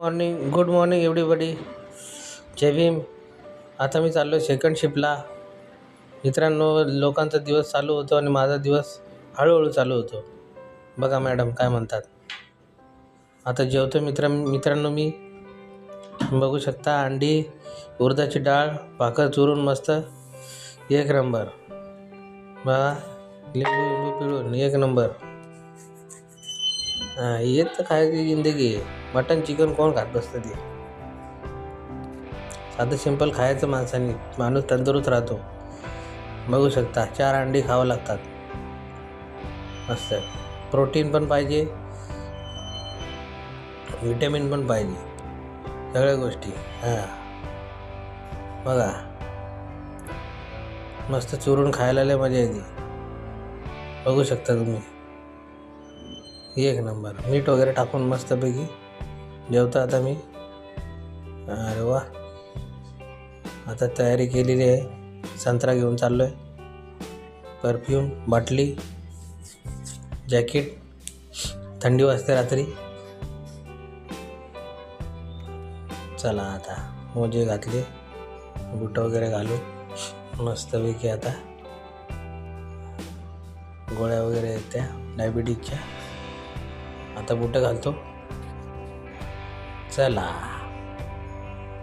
Morning good morning एवढीबडी जय भीम. आता मी चाललो सेकंड शिफ्टला मित्रांनो लोकांचा दिवस चालू होतो आणि माझा दिवस हळूहळू चालू होतो. बघा मॅडम काय म्हणतात. आता जेवतो मित्र मित्रांनो मी. बघू शकता अंडी उर्दाची डाळ भाकर चुरून मस्त. एक नंबर बघा लिंबू लिंबू पिळून एक नंबर हां येत काय जिंदगी. आहे मटन चिकन कोण खात बसतं ते? साधं सिंपल खायचं माणसाने. माणूस तंदुरुस्त राहतो. बघू शकता चार अंडी खावं लागतात. मस्त. प्रोटीन पण पाहिजे. विटॅमिन पण पाहिजे. सगळ्या गोष्टी. हां. बघा. मस्त चुरून खायला लय मजा येते. बघू शकता तुम्ही. एक नंबर. मीठ वगैरे टाकून मस्तपैकी जेवतो आता मी. अरे वा. आता तयारी केलेली आहे. संत्रा घेऊन चाललो आहे परफ्यूम बाटली जॅकेट थंडी वाजते रात्री. चला आता मोजे घातले. बुटं वगैरे घालू मस्तपैकी आता गोळ्या वगैरे आहेत त्या डायबिटीजच्या आता बुटं घालतो. चला.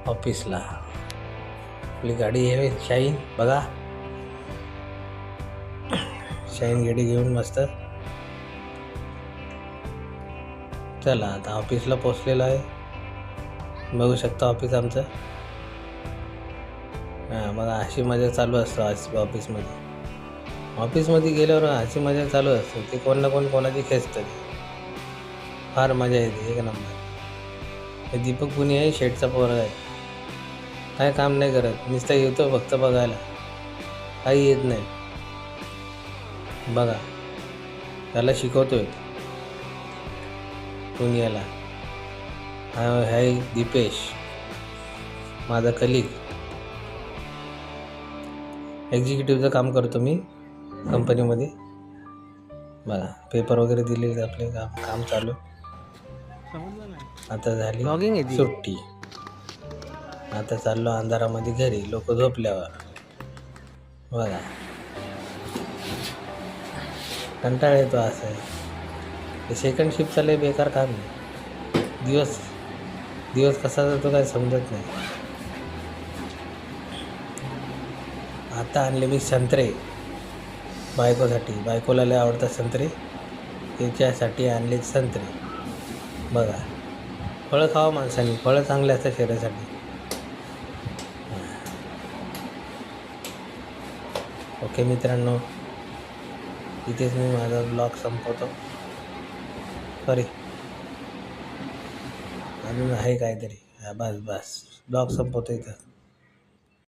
ऑफिसला. आपली गाडी आहे शाईन बघा. शाईन गाडी घेऊन मस्त. चला आता ऑफिसला पोचलेलो आहे. बघू शकता ऑफिस आमचं. हां बघा अशी मजा चालू असतो आज ऑफिसमध्ये. ऑफिसमध्ये गेल्यावर अशी मजा चालू असते ते कोण ना कोण कोणाची खेचतं फार मजा येते एक नंबर. हे दीपक पुणे आहे शेटचा पोरग आहे. काय काम नाही करत. नुसतं येतो फक्त बघायला. काही येत नाही. बघा. त्याला शिकवतोय. पुण्याला. हा हाय दीपेश. माझा कलिग एक्झिक्युटिव्हचं काम करतो मी. कंपनीमध्ये बघा. पेपर वगैरे दिले आपले काम काम चालू. आता झाली ती. सुट्टी. आता चाललो अंधारामध्ये घरी लोक झोपल्यावर. बघा. कंटाळा येतो असं. हे सेकंड शिफ्ट लय बेकार काम आहे. दिवस दिवस कसा जातो काय समजत नाही. आता आणले मी संत्रे. बायकोसाठी. बायकोला लय आवडतात संत्रे. त्याच्यासाठी आणले संत्रे. बघा. फळं खावं माणसाने. फळं चांगले असतात शरीरासाठी. ओके मित्रांनो इथेच मी माझा ब्लॉग संपवतो. सॉरी अजून आहे काहीतरी. बस बस. ब्लॉग संपवतो इथं.